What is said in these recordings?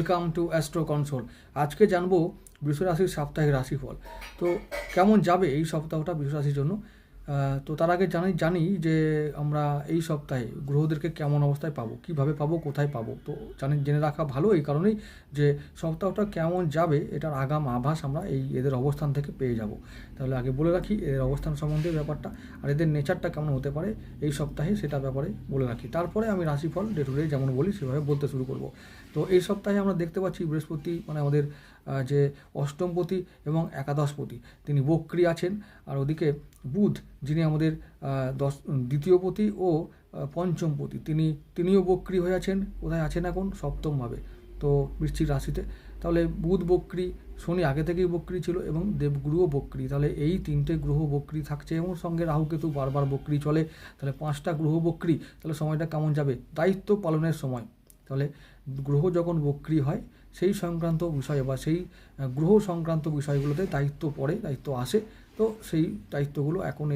Welcome to astro console আজকে জানব বৃষরাশির সাপ্তাহিক রাশিফল। তো কেমন যাবে এই সপ্তাহটা বৃষরাশির জন্য? তো তার আগে জানি জানি যে আমরা এই সপ্তাহে গ্রহদেরকে কেমন অবস্থায় পাবো, কীভাবে পাবো, কোথায় পাবো। তো জানি, জেনে রাখা ভালো এই কারণেই যে সপ্তাহটা কেমন যাবে, এটার আগাম আভাস আমরা এই এদের অবস্থান থেকে পেয়ে যাব। তাহলে আগে বলে রাখি, এদের অবস্থান সম্বন্ধে ব্যাপারটা আর এদের নেচারটা কেমন হতে পারে এই সপ্তাহে সেটা ব্যাপারে বলে রাখি। তারপরে আমি রাশিফল ডে টু ডে যেমন বলি সেভাবে বলতে শুরু করব। তো এই সপ্তাহে আমরা দেখতে পাচ্ছি বৃহস্পতি মানে আমাদের যে অষ্টমপতি এবং একাদশপতি, তিনি বক্রী আছেন। আর ওদিকে বুধ, যিনি আমাদের দশ, দ্বিতীয়পতি ও পঞ্চমপতি, তিনি, তিনিও বক্রী হয়ে আছেন। কোথায় আছেন এখন? সপ্তমভাবে, তো বৃশ্চিক রাশিতে। তাহলে বুধ বক্রী, শনি আগে থেকেই বক্রী ছিল এবং দেবগুরুও বক্রী। তাহলে এই তিনটে গ্রহ বক্রী থাকছে এবং সঙ্গে রাহু কেতু বারবার বক্রী চলে। তাহলে পাঁচটা গ্রহ বক্রী, তাহলে সময়টা কেমন যাবে? দায়িত্ব পালনের সময়। তাহলে গ্রহ যখন বক্রী হয় সেই সংক্রান্ত বিষয়ে বা সেই গ্রহ সংক্রান্ত বিষয়গুলোতে দায়িত্ব পড়ে, দায়িত্ব আসে। তো সেই দায়িত্বগুলো এখন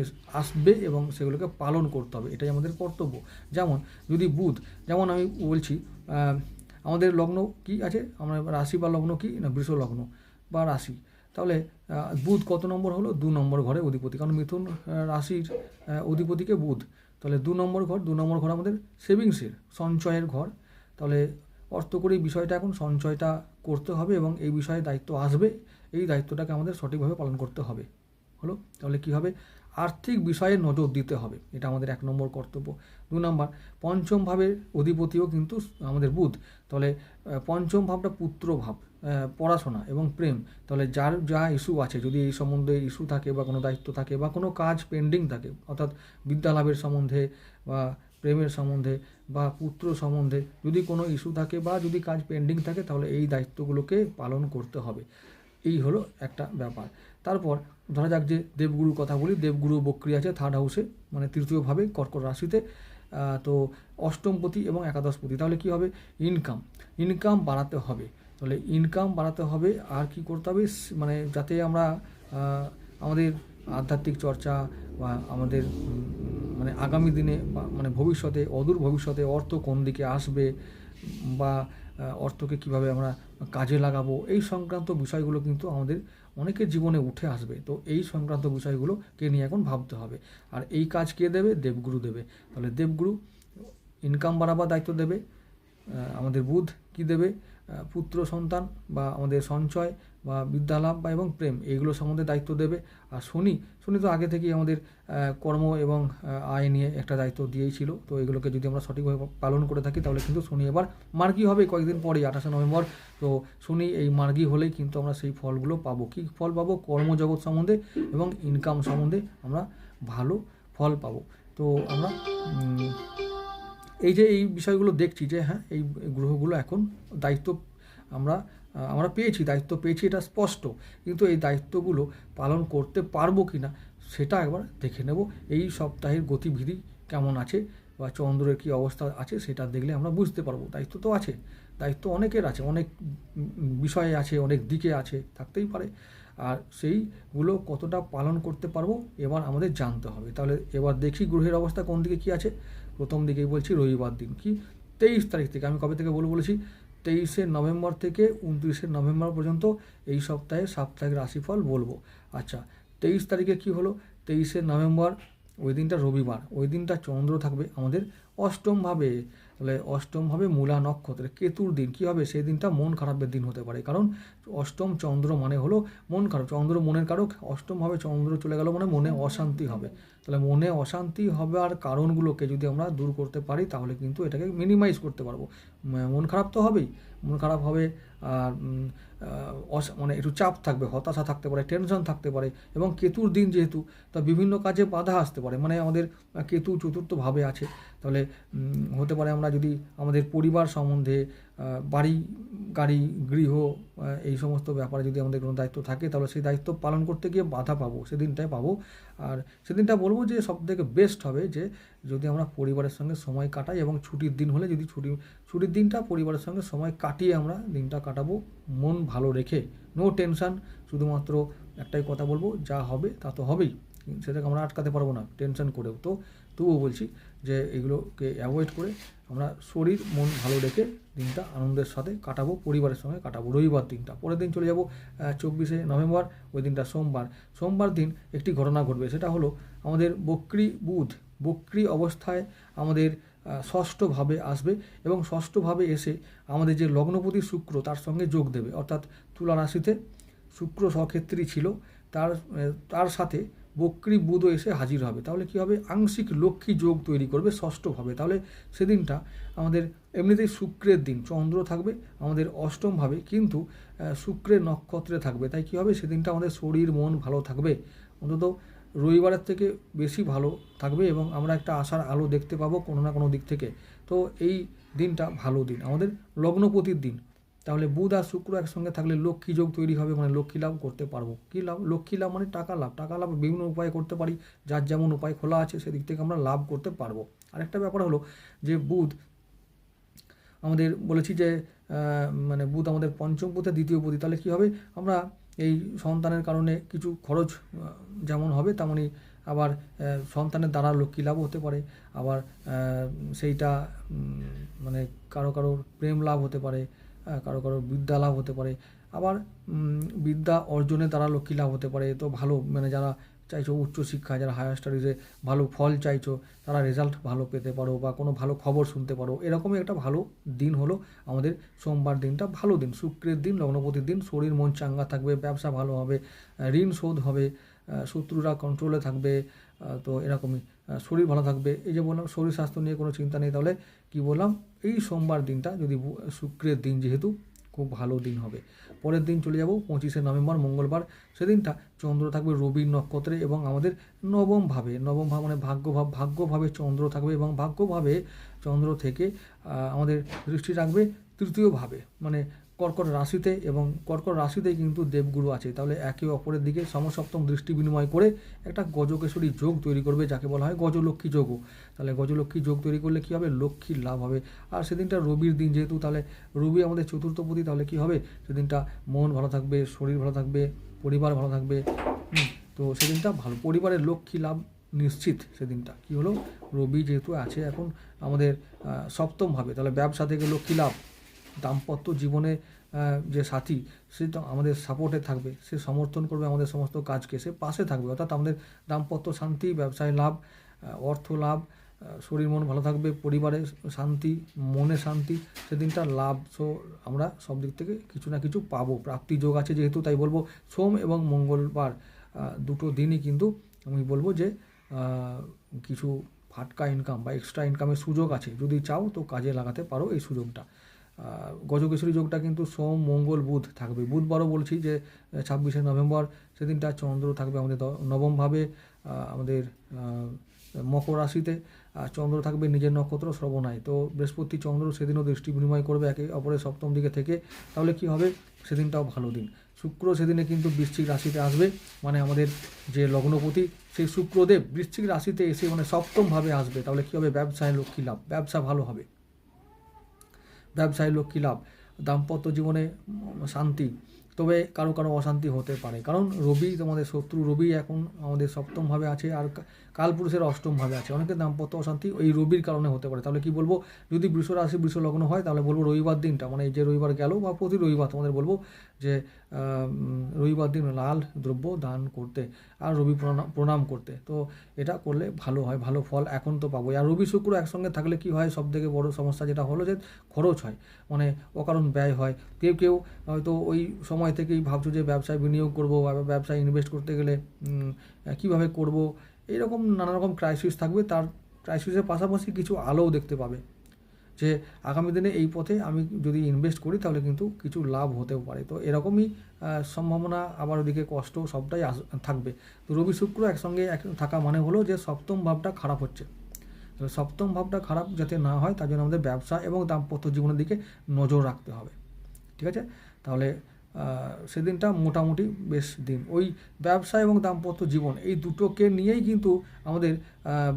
আসবে এবং সেগুলোকে পালন করতে হবে। এটাই আমাদের কর্তব্য। যেমন যদি বুধ, যেমন আমি বলছি আমাদের লগ্ন কি আছে? আমরা রাশি বা লগ্ন কি? না, বৃষ লগ্ন বা রাশি। তাহলে বুধ কত নম্বর হলো? দু নম্বর ঘরে অধিপতি। কারণ মিথুন রাশির অধিপতিকে বুধ। তাহলে দু নম্বর ঘর, দু নম্বর ঘর আমাদের সেভিংসের, সঞ্চয়ের ঘর। তাহলে অর্থকরী বিষয়টা এখন সঞ্চয়টা করতে হবে এবং এই বিষয়ে দায়িত্ব আসবে। এই দায়িত্বটাকে আমাদের সঠিকভাবে পালন করতে হবে। হলো? তাহলে কী হবে? আর্থিক বিষয়ে নজর দিতে হবে। এটা আমাদের এক নম্বর কর্তব্য। দু নম্বর, পঞ্চম ভাবের অধিপতিও কিন্তু আমাদের বুধ। তাহলে পঞ্চম ভাবটা পুত্র ভাব পড়াশোনা এবং প্রেম। তাহলে যার যা ইস্যু আছে, যদি এই সম্বন্ধে ইস্যু থাকে বা কোনো দায়িত্ব থাকে বা কোনো কাজ পেন্ডিং থাকে, অর্থাৎ বিদ্যালাভের সম্বন্ধে বা প্রেমের সম্বন্ধে বা পুত্র সম্বন্ধে যদি কোনো ইস্যু থাকে বা যদি কাজ পেন্ডিং থাকে, তাহলে এই দায়িত্বগুলোকে পালন করতে হবে। এই হলো একটা ব্যাপার। তারপর ধরা যাক যে দেবগুরুর কথা বলি, দেবগুরু বক্রি আছে থার্ড হাউসে মানে তৃতীয়ভাবে কর্কট রাশিতে। তো অষ্টমপতি এবং একাদশপতি, তাহলে কি হবে? ইনকাম ইনকাম বাড়াতে হবে। তাহলে ইনকাম বাড়াতে হবে, আর কি করতে হবে? মানে যাতে আমরা আমাদের আধ্যাত্মিক চর্চা বা আমাদের মানে আগামী দিনে বা মানে ভবিষ্যতে, অদূর ভবিষ্যতে অর্থ কোন দিকে আসবে বা অর্থকে কীভাবে আমরা কাজে লাগাবো, এই সংক্রান্ত বিষয়গুলো কিন্তু আমাদের অনেকের জীবনে উঠে আসবে। তো এই সংক্রান্ত বিষয়গুলোকে নিয়ে এখন ভাবতে হবে। আর এই কাজ কে দেবে? দেবগুরু দেবে। তাহলে দেবগুরু ইনকাম বাড়াবার দায়িত্ব দেবে। আমাদের বুধ কি দেবে? পুত্র সন্তান বা আমাদের সঞ্চয় বা বিদ্যালাভ বা এবং প্রেম, এইগুলো সম্বন্ধে দায়িত্ব দেবে। আর শনি শনি তো আগে থেকেই আমাদের কর্ম এবং আয় নিয়ে একটা দায়িত্ব দিয়েই ছিল তো এগুলোকে যদি আমরা সঠিকভাবে পালন করে থাকি, তাহলে কিন্তু শনি এবার মার্গী হবে কয়েকদিন পরেই, আঠাশে নভেম্বর। তো শনি এই মার্গী হলেই কিন্তু আমরা সেই ফলগুলো পাবো। কী ফল পাবো? কর্মজগৎ সম্বন্ধে এবং ইনকাম সম্বন্ধে আমরা ভালো ফল পাবো। তো আমরা এই যে এই বিষয়গুলো দেখছি যে হ্যাঁ এই গ্রহগুলো এখন দায়িত্ব আমরা আমরা পেয়েছি, দায়িত্ব পেয়েছি, এটা স্পষ্ট। কিন্তু এই দায়িত্বগুলো পালন করতে পারব কি না, সেটা একবার দেখে নেব। এই সপ্তাহের গতিবিধি কেমন আছে বা চন্দ্রের কী অবস্থা আছে, সেটা দেখলে আমরা বুঝতে পারব। দায়িত্ব তো আছে, দায়িত্ব অনেকের আছে, অনেক বিষয়ে আছে, অনেক দিকে আছে, থাকতেই পারে। আর সেইগুলো কতটা পালন করতে পারব, এবার আমাদের জানতে হবে। তাহলে এবার দেখি গ্রহের অবস্থা কোন দিকে কী আছে। প্রথম দিকেই বলছি রবিবার দিন কি? তেইশ তারিখ থেকে, আমি কবে থেকে বলব বলেছি? তেইশে নভেম্বর থেকে উনত্রিশে নভেম্বর পর্যন্ত এই সপ্তাহে সাপ্তাহিক রাশিফল বলব। আচ্ছা তেইশ তারিখে কি হলো? তেইশে নভেম্বর, ওই দিনটা রবিবার, ওই দিনটা চন্দ্র থাকবে আমাদের অষ্টমভাবে তাহলে অষ্টম হবে মূলা নক্ষত্রে। কেতুর দিন, কী হবে? সেই দিনটা মন খারাপের দিন হতে পারে। কারণ অষ্টম চন্দ্র মানে হলো মন খারাপ। চন্দ্র মনের কারক, অষ্টম হবে চন্দ্র চলে গেল মানে মনে অশান্তি হবে। তাহলে মনে অশান্তি হবে আর কারণগুলোকে যদি আমরা দূর করতে পারি, তাহলে কিন্তু এটাকে মিনিমাইজ করতে পারব। মন খারাপ তো হবেই। মন খারাপ হবে, আর মানে একটু চাপ থাকবে, হতাশা থাকতে পারে টেনশন থাকতে পারে এবং কেতুর দিন যেহেতু, তা বিভিন্ন কাজে বাধা আসতে পারে। মানে আমাদের কেতু চতুর্থভাবে আছে। তাহলে হতে পারে আমরা যদি আমাদের পরিবার সম্বন্ধে বাড়ি, গাড়ি, গৃহ এই সমস্ত ব্যাপারে যদি আমাদের কোনো দায়িত্ব থাকে, তাহলে সেই দায়িত্ব পালন করতে গিয়ে বাধা পাবো, সেদিনটাই পাবো। আর সেদিনটা বলব যে সব থেকে বেস্ট হবে যে যদি আমরা পরিবারের সঙ্গে সময় কাটাই এবং ছুটির দিন হলে যদি ছুটি, ছুটির দিনটা পরিবারের সঙ্গে সময় কাটিয়ে আমরা দিনটা কাটাবো মন ভালো রেখে। নো টেনশান শুধুমাত্র একটাই কথা বলব, যা হবে তা তো হবেই। সেটাকে আমরা আটকাতে পারব না টেনশন করেও। তো তবুও বলছি যে এগুলোকে অ্যাভয়েড করে আমরা শরীর, মন ভালো রেখে দিনটা আনন্দের সাথে কাটাবো, পরিবারের সঙ্গে কাটাবো। রবিবার দিনটা, পরের দিন চলে যাব চব্বিশে নভেম্বর, ওই দিনটা সোমবার। সোমবার দিন একটি ঘটনা ঘটবে, সেটা হলো আমাদের বক্রি বুধ, বক্রি অবস্থায় আমাদের ষষ্ঠভাবে আসবে এবং ষষ্ঠভাবে এসে আমাদের যে লগ্নপতি শুক্র, তার সঙ্গে যোগ দেবে। অর্থাৎ তুলা রাশিতে শুক্র সক্ষেত্রী ছিল, তার তার সাথে বক্রি বুধও এসে হাজির হবে। তাহলে কি হবে? আংশিক লক্ষ্মী যোগ তৈরি করবে ষষ্ঠভাবে তাহলে সেদিনটা আমাদের এমনিতেই শুক্রের দিন, চন্দ্র থাকবে আমাদের অষ্টমভাবে কিন্তু শুক্রের নক্ষত্রে থাকবে। তাই কি হবে? সেদিনটা আমাদের শরীর, মন ভালো থাকবে। অন্তত রবিবারের থেকে বেশি ভালো থাকবে এবং আমরা একটা আশার আলো দেখতে পাবো কোনো না কোনো দিক থেকে। তো এই দিনটা ভালো দিন। আমাদের লগ্নপতির দিন। তাহলে বুধ আর শুক্র একসঙ্গে থাকলে লক্ষ্মী যোগ তৈরি হবে মানে লক্ষ্মী লাভ করতে পারব। কী লাভ? লক্ষ্মী লাভ মানে টাকা লাভ। টাকা লাভ বিভিন্ন উপায়ে করতে পারি, যার যেমন উপায় খোলা আছে সেদিক থেকে আমরা লাভ করতে পারব। আরেকটা ব্যাপার হলো যে বুধ আমাদের বলেছি যে মানে বুধ আমাদের পঞ্চম পথে দ্বিতীয় পতি তাহলে কী হবে? আমরা এই সন্তানের কারণে কিছু খরচ যেমন হবে তেমনই আবার সন্তানের দ্বারা লক্ষ্মী লাভ হতে পারে, আবার সেইটা মানে কারও কারও প্রেম লাভ হতে পারে কারও কারও বিদ্যা লাভ হতে পারে। আবার বিদ্যা অর্জনে তারা লক্ষ্মী লাভ হতে পারে। তো ভালো মানে যারা চাইছো উচ্চশিক্ষা যারা হায়ার স্টাডিজে ভালো ফল চাইছো, তারা রেজাল্ট ভালো পেতে পারো বা কোনো ভালো খবর শুনতে পারো। এরকমই একটা ভালো দিন হলো আমাদের সোমবার দিনটা। ভালো দিন, শুক্রের দিন, লগ্নপতির দিন, শরীর, মন চাঙ্গা থাকবে, ব্যবসা ভালো হবে ঋণ শোধ হবে শত্রুরা কন্ট্রোলে থাকবে তো এরকমই শরীর ভালো থাকবে। এই যে বললাম, শরীর স্বাস্থ্য নিয়ে কোনো চিন্তা নেই, তাহলে কি বললাম? এই সোমবার দিনটা যদি শুক্রের দিন যেহেতু খুব ভালো দিন হবে। পরের দিন চলে যাব পঁচিশে নভেম্বর, মঙ্গলবার। সেদিনটা চন্দ্র থাকবে রবি নক্ষত্রে এবং আমাদের নবমভাবে নবমভাব নবম ভাব মানে ভাগ্যভাব ভাগ্যভাবে চন্দ্র থাকবে এবং ভাগ্যভাবে চন্দ্র থেকে আমাদের দৃষ্টি রাখবে তৃতীয়ভাবে মানে কর্কট রাশিতে এবং কর্কট রাশিতে কিন্তু দেবগুরু আছে। তাহলে একে অপরের দিকে সমসপ্তম দৃষ্টি বিনিময় করে একটা গজকেশরী যোগ তৈরি করবে, যাকে বলা হয় গজলক্ষ্মী যোগও। তাহলে গজলক্ষ্মী যোগ তৈরি করলে কী হবে? লক্ষ্মীর লাভ হবে। আর সেদিনটা রবির দিন যেহেতু, তাহলে রবি আমাদের চতুর্থপতি তাহলে কী হবে? সেদিনটা মন ভালো থাকবে, শরীর ভালো থাকবে, পরিবার ভালো থাকবে তো সেদিনটা ভালো, পরিবারের লক্ষ্মী লাভ নিশ্চিত সেদিনটা। কি হলো? রবি যেহেতু আছে, এখন আমাদের সপ্তমভাবে তাহলে ব্যবসা থেকে লক্ষ্মী লাভ। দাম্পত্য জীবনে যে সাথী, সে তো আমাদের সাপোর্টে থাকবে, সে সমর্থন করবে আমাদের সমস্ত কাজকে, সে পাশে থাকবে। অর্থাৎ আমাদের দাম্পত্য শান্তি, ব্যবসায় লাভ অর্থ লাভ শরীর মন ভালো থাকবে, পরিবারে শান্তি, মনে শান্তি, সেদিনটা লাভ। সো আমরা সব দিক থেকে কিছু না কিছু পাবো। প্রাপ্তি যোগ আছে যেহেতু, তাই বলব সোম এবং মঙ্গলবার দুটো দিনই কিন্তু আমি বলব যে কিছু ফাটকা ইনকাম বা এক্সট্রা ইনকামের সুযোগ আছে। যদি চাও তো কাজে লাগাতে পারো এই সুযোগটা। গজকেশরী যোগটা কিন্তু সোম, মঙ্গল, বুধ থাকবে। বুধবারও বলছি যে ছাব্বিশে নভেম্বর সেদিনটা চন্দ্র থাকবে আমাদের নবমভাবে আমাদের মকর রাশিতে। আর চন্দ্র থাকবে নিজের নক্ষত্র শ্রবণায়। তো বৃহস্পতি চন্দ্র সেদিনও দৃষ্টি বিনিময় করবে একে অপরের সপ্তম দিকে থেকে। তাহলে কি হবে? সেদিনটাও ভালো দিন। শুক্র সেদিনে কিন্তু বৃশ্চিক রাশিতে আসবে মানে আমাদের যে লগ্নপতি, সেই শুক্রদেব বৃশ্চিক রাশিতে এসে মানে সপ্তমভাবে আসবে। তাহলে কী হবে? ব্যবসায় লক্ষ্মী লাভ। ব্যবসা ভালো হবে। ব্যবসায় লক্ষ্মী লাভ? দাম্পত্য জীবনে শান্তি। তবে কারও কারও অশান্তি হতে পারে। কারণ রবি তোমাদের শত্রু, রবি এখন আমাদের সপ্তমভাবে আছে আর কালপুরুষের অষ্টমভাবে আছে। অনেকের দাম্পত্য অশান্তি ওই রবির কারণে হতে পারে। তাহলে কি বলব, যদি বৃষ রাশি, বৃষ লগ্ন হয়, তাহলে বলব রবিবার দিনটা মানে যে রবিবার গেল বা প্রতি রবিবার তোমাদের বলব যে রবিবার দিন লাল দ্রব্য দান করতে আর রবি প্রণাম প্রণাম করতে। তো এটা করলে ভালো হয়, ভালো ফল এখন তো পাবো আর রবি শুক্র একসঙ্গে থাকলে কি হয় সব থেকে বড় সমস্যা যেটা হলো যে খরচ হয়। মানে অকারণ ব্যয় হয়। কেউ কেউ হয়তো ওই সময় থেকেই ভাবছ যে ব্যবসায় বিনিয়োগ করব বা ব্যবসায় ইনভেস্ট করতে গেলে কীভাবে করব? এইরকম নানা রকম ক্রাইসিস থাকবে। তার ক্রাইসিসের পাশাপাশি কিছু আলোও দেখতে পাবে যে আগামী দিনে এই পথে আমি যদি ইনভেস্ট করি তাহলে কিন্তু কিছু লাভ হতেও পারে। তো এরকমই সম্ভাবনা আবার ওদিকে কষ্ট সবটাই আস- থাকবে। তো রবি শুক্র একসঙ্গে এক, থাকা মানে হলো যে সপ্তম ভাবটা খারাপ হচ্ছে। সপ্তম ভাবটা খারাপ যাতে না হয় তার জন্য আমাদের ব্যবসা এবং দাম্পত্য জীবনের দিকে নজর রাখতে হবে। ঠিক আছে? তাহলে সেদিনটা মোটামুটি বেশ দিন। ওই ব্যবসা এবং দাম্পত্য জীবন এই দুটোকে নিয়েই কিন্তু আমাদের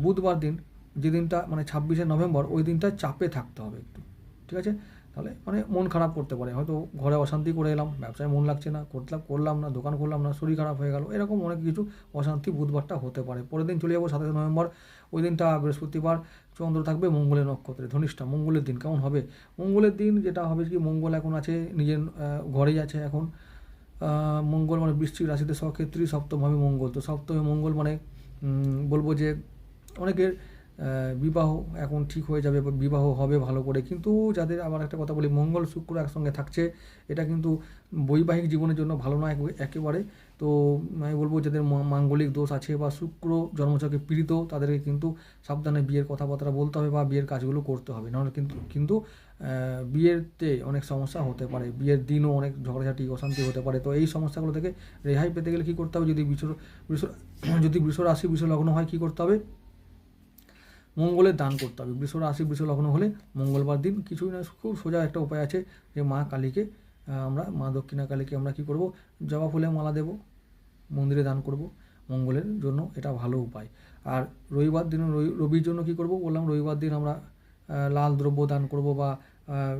বুধবার দিন যে দিনটা মানে ছাব্বিশে নভেম্বর, ওই দিনটা চাপে থাকতে হবে একটু, ঠিক আছে? তাহলে মানে মন খারাপ করতে পারে। হয়তো ঘরে অশান্তি করে এলাম, ব্যবসায় মন লাগছে না, করলাম করলাম না, দোকান করলাম না, শরীর খারাপ হয়ে গেল, এরকম অনেক কিছু অশান্তি বুধবারটা হতে পারে। পরের দিন চলে যাব সাতাশে নভেম্বর, ওই দিনটা বৃহস্পতিবার চন্দ্র থাকবে মঙ্গলের নক্ষত্রে, ধনিষ্ঠা, মঙ্গলের দিন, কেমন হবে? মঙ্গলের দিন যেটা হবে কি, মঙ্গল এখন আছে, নিজের ঘরেই আছে এখন। মঙ্গল মানে বৃশ্চিক রাশিতে সক্ষেত্রী সপ্তমভাবে মঙ্গল। তো সপ্তমে মঙ্গল মানে বলব যে অনেকের বিবাহ এখন ঠিক হয়ে যাবে বিবাহ হবে ভালো করে। কিন্তু যাদের আবার একটা কথা বলি, মঙ্গল, শুক্র একসঙ্গে থাকছে, এটা কিন্তু বৈবাহিক জীবনের জন্য ভালো একে- একেবারে। তো আমি বলব যাদের মাঙ্গলিক দোষ আছে বা শুক্র জন্মচকে পীড়িত, তাদেরকে কিন্তু সাবধানে বিয়ের কথাবার্তা বলতে হবে বা বিয়ের কাজগুলো করতে হবে। নাহলে কিন্তু কিন্তু বিয়েতে অনেক সমস্যা হতে পারে। বিয়ের দিনও অনেক ঝগড়াঝাটি, অশান্তি হতে পারে। তো এই সমস্যাগুলো থেকে রেহাই পেতে গেলে কী করতে হবে? যদি বিশ্বর বৃষ যদি বৃষ রাশি, বৃষ লগ্ন হয়, কী করতে হবে? মঙ্গলের দান করতে হবে। বৃষ রাশি, বৃষ লগ্ন হলে মঙ্গলবার দিন কিছুই না, খুব সোজা একটা উপায় আছে যে মা কালীকে আমরা মা দক্ষিণা কালীকে আমরা কী করব? জবা ফুলে মালা দেব, মন্দিরে দান করব, মঙ্গলের জন্য এটা ভালো উপায়। আর রবিবার দিন রবি- রবির জন্য কী করব? বললাম রবিবার দিন আমরা লাল দ্রব্য দান করব বা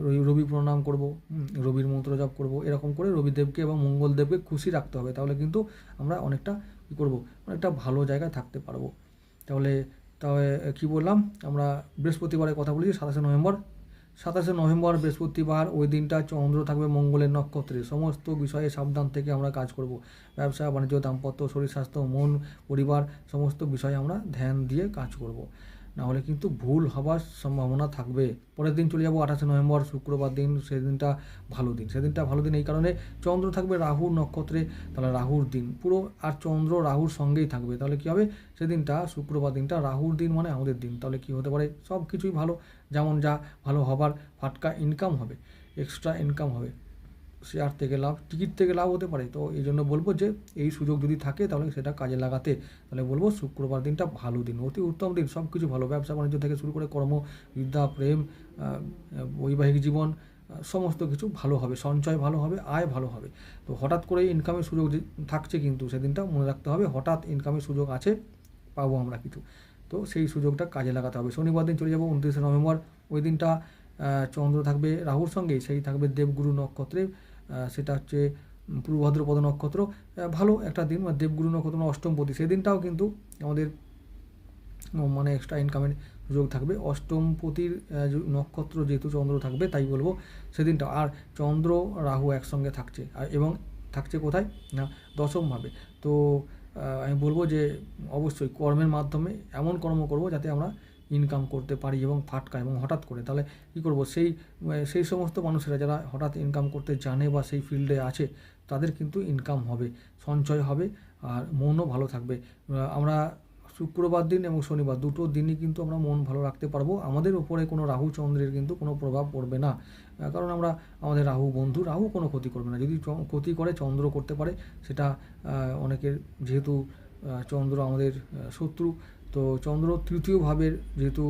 রবি রবি প্রণাম করব রবির মন্ত্র জপ করব, এরকম করে রবিদেবকে এবং মঙ্গলদেবকে খুশি রাখতে হবে। তাহলে কিন্তু আমরা অনেকটা কী করব? অনেকটা ভালো জায়গায় থাকতে পারব। তাহলে তবে কী বললাম? আমরা বৃহস্পতিবারের কথা বলেছি, সাতাশে নভেম্বর। সাতাশে নভেম্বর, বৃহস্পতিবার ওই দিনটা চন্দ্র থাকবে মঙ্গলের নক্ষত্রে। সমস্ত বিষয়ে সাবধান থেকে আমরা কাজ করব। ব্যবসা, বাণিজ্য, দাম্পত্য, শরীর, স্বাস্থ্য, মন, পরিবার, সমস্ত বিষয়ে আমরা ধ্যান দিয়ে কাজ করব। না হলে কিন্তু ভুল হবার সম্ভাবনা থাকবে। পরের দিন চলে যাব আঠাশে নভেম্বর, শুক্রবার দিন, সেদিনটা ভালো দিন। সেদিনটা ভালো দিন এই কারণে চন্দ্র থাকবে রাহুর নক্ষত্রে, তাহলে রাহুর দিন। পুরো আর চন্দ্র রাহুর সঙ্গেই থাকবে। তাহলে কী হবে? সেদিনটা, শুক্রবার দিনটা রাহুর দিন মানে আমাদের দিন। তাহলে কী হতে পারে? সব কিছুই ভালো। যেমন যা ভালো হবার ফাটকা ইনকাম হবে এক্সট্রা ইনকাম হবে। শেয়ার থেকে লাভ, টিকিট থেকে লাভ হতে পারে। তো এই জন্য বলব যে, এই সুযোগ যদি থাকে তাহলে সেটা কাজে লাগাতে, তাহলে বলব শুক্রবার দিনটা ভালো দিন, অতি উত্তম দিন। সব কিছু ভালো, ব্যবসা বাণিজ্য থেকে শুরু করে কর্ম, বিদ্যা, প্রেম বৈবাহিক জীবন সমস্ত কিছু ভালো হবে, সঞ্চয় ভালো হবে, আয় ভালো হবে। তো হঠাৎ করে ইনকামের সুযোগ থাকছে কিন্তু সেদিনটা মনে রাখতে হবে, হঠাৎ ইনকামের সুযোগ আছে, পাবো আমরা কিছু। তো সেই সুযোগটা কাজে লাগাতে হবে। শনিবার দিন চলে যাব, উনত্রিশে নভেম্বর। ওই দিনটা চন্দ্র থাকবে রাহুর সঙ্গে সেই থাকবে দেবগুরু নক্ষত্রে। সেটা হচ্ছে পূর্ব ভাদ্রপদ নক্ষত্র। ভালো একটা দিন বা দেবগুরু নক্ষত্র মানে অষ্টমপতি সেই দিনটাও কিন্তু আমাদের মানে এক্সট্রা ইনকামের সুযোগ থাকবে। অষ্টমপতির নক্ষত্র যেহেতু চন্দ্র থাকবে, তাই বলব সেদিনটা আর চন্দ্র, রাহু একসঙ্গে থাকছে। আর এবং থাকছে কোথায়? না দশমভাবে তো আমি বলব যে, অবশ্যই কর্মের মাধ্যমে এমন কর্ম করব যাতে আমরা ইনকাম করতে পারি এবং ফাটকা এবং হঠাৎ করে, তাহলে কী করব? সেই সেই সমস্ত মানুষেরা যারা হঠাৎ ইনকাম করতে জানে বা সেই ফিল্ডে আছে, তাদের কিন্তু ইনকাম হবে, সঞ্চয় হবে আর মনও ভালো থাকবে। আমরা শুক্রবার দিন এবং শনিবার দুটো দিনই কিন্তু আমরা মন ভালো রাখতে পারব। আমাদের উপরে কোনো রাহু চন্দ্রের কিন্তু কোনো প্রভাব পড়বে না। কারণ আমরা, আমাদের রাহু বন্ধু, রাহু কোনো ক্ষতি করবে না। যদি ক্ষতি করে, চন্দ্র করতে পারে, সেটা অনেকের যেহেতু চন্দ্র আমাদের শত্রু তো চন্দ্র তৃতীয় ভাবের যেহেতু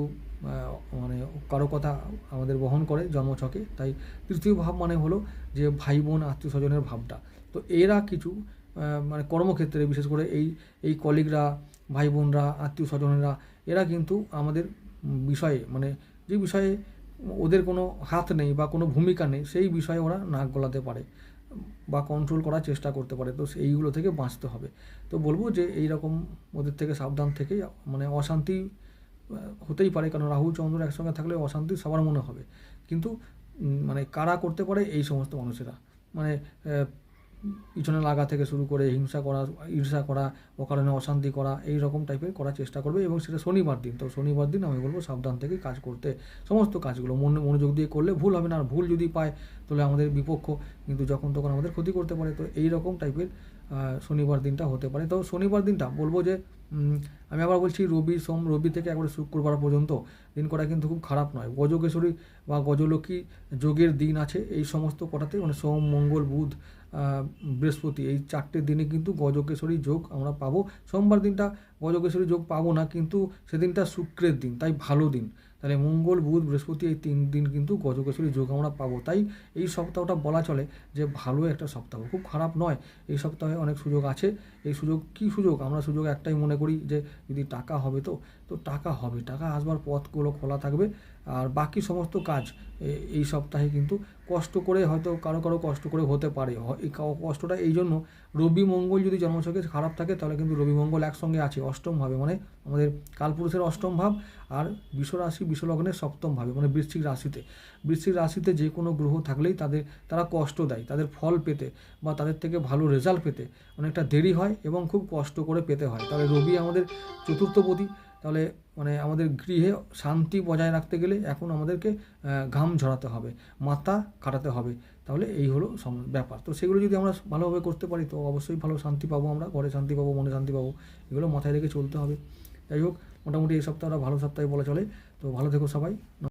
মানে কারও কথা আমাদের বহন করে জন্মছকে, তাই তৃতীয় ভাব মানে হলো যে ভাই বোন আত্মীয় স্বজনের ভাবটা। তো এরা কিছু মানে কর্মক্ষেত্রে বিশেষ করে এই এই কলিগরা ভাই বোনরা আত্মীয় স্বজনেরা এরা কিন্তু আমাদের বিষয়ে মানে যে বিষয়ে ওদের কোনো হাত নেই বা কোনো ভূমিকা নেই, সেই বিষয়ে ওরা নাক গলাতে পারে। বা কন্ট্রোল করার চেষ্টা করতে পারে, তো এইগুলো থেকে বাঁচতে হবে। তো বলব যে এই রকম ওদের থেকে সাবধান থেকে মানে অশান্তি হতেই পারে, কারণ রাহু চন্দ্র একসঙ্গে থাকলে অশান্তি সবার মনে হবে। কিন্তু মানে কারা করতে পারে এই সমস্ত মানুষেরা। মানে পিছনে লাগা থেকে শুরু করে হিংসা করা, ঈর্ষা করা, অকারণে অশান্তি করা, এই রকম টাইপের করার চেষ্টা করবে এবং সেটা শনিবার দিন। তো শনিবার দিন আমি বলব সাবধান থেকে কাজ করতে, সমস্ত কাজগুলো মনে, মনোযোগ দিয়ে করলে ভুল হবে না। আর ভুল যদি পায়, তাহলে আমাদের বিপক্ষ কিন্তু যখন তখন আমাদের ক্ষতি করতে পারে। তো এই রকম টাইপের শনিবার দিনটা হতে পারে। তো শনিবার দিনটা বলব যে আমি আবার বলছি রবি, সোম, রবি থেকে একবারে শুক্রবার পর্যন্ত দিন করা কিন্তু খুব খারাপ নয়। গজকেশরী বা গজলক্ষ্মী যোগের দিন আছে। এই সমস্ত কটাতে মানে সোম, মঙ্গল, বুধ বৃহস্পতি। এই চারটে দিনে কিন্তু গজকেশরী যোগ আমরা পাবো। সোমবার দিনটা গজকেশরী যোগ পাবো না, কিন্তু সেদিনটা শুক্রের দিন, তাই ভালো দিন। তাহলে মঙ্গল, বুধ, বৃহস্পতি এই তিন দিন কিন্তু গজকেশরী যোগ আমরা পাবো। তাই এই সপ্তাহটা বলা চলে যে ভালো একটা সপ্তাহ। খুব খারাপ নয়, এই সপ্তাহে অনেক সুযোগ আছে। এই সুযোগ কি সুযোগ? আমরা সুযোগ একটাই মনে করি যে যদি টাকা হবে তো তো টাকা হবে। টাকা আসবার পথগুলো খোলা থাকবে। আর বাকি সমস্ত কাজ এই সপ্তাহে কিন্তু কষ্ট করে হয়তো কারও কারও কষ্ট করে হতে পারে। এই কষ্টটা এই জন্য রবি মঙ্গল যদি জন্মছকে খারাপ থাকে, তাহলে কিন্তু রবি মঙ্গল একসঙ্গে আছে, অষ্টম ভাবে। মানে আমাদের কালপুরুষের অষ্টম ভাব আর বিশ্বরাশি বিশ্বলগ্নের সপ্তম ভাবে মানে বৃশ্চিক রাশিতে। বৃশ্চিক রাশিতে যে কোনো গ্রহ থাকলেই তাদের, তারা কষ্ট দেয়, তাদের ফল পেতে বা তাদের থেকে ভালো রেজাল্ট পেতে। অনেকটা দেরি হয় এবং খুব কষ্ট করে পেতে হয়। তাহলে রবি আমাদের চতুর্থপদী তাহলে মানে আমাদের গৃহে শান্তি বজায় রাখতে গেলে এখন আমাদেরকে ঘাম ঝরাতে হবে, মাথা কাটাতে হবে। তাহলে এই হলো ব্যাপার। তো সেগুলো যদি আমরা ভালোভাবে করতে পারি, তো অবশ্যই ভালো শান্তি পাবো আমরা, ঘরে শান্তি পাবো, মনে শান্তি পাবো, এগুলো মাথায় রেখে চলতে হবে। যাই হোক, মোটামুটি এই সপ্তাহটা ভালো সপ্তাহে বলা চলে। তো ভালো থেকো সবাই।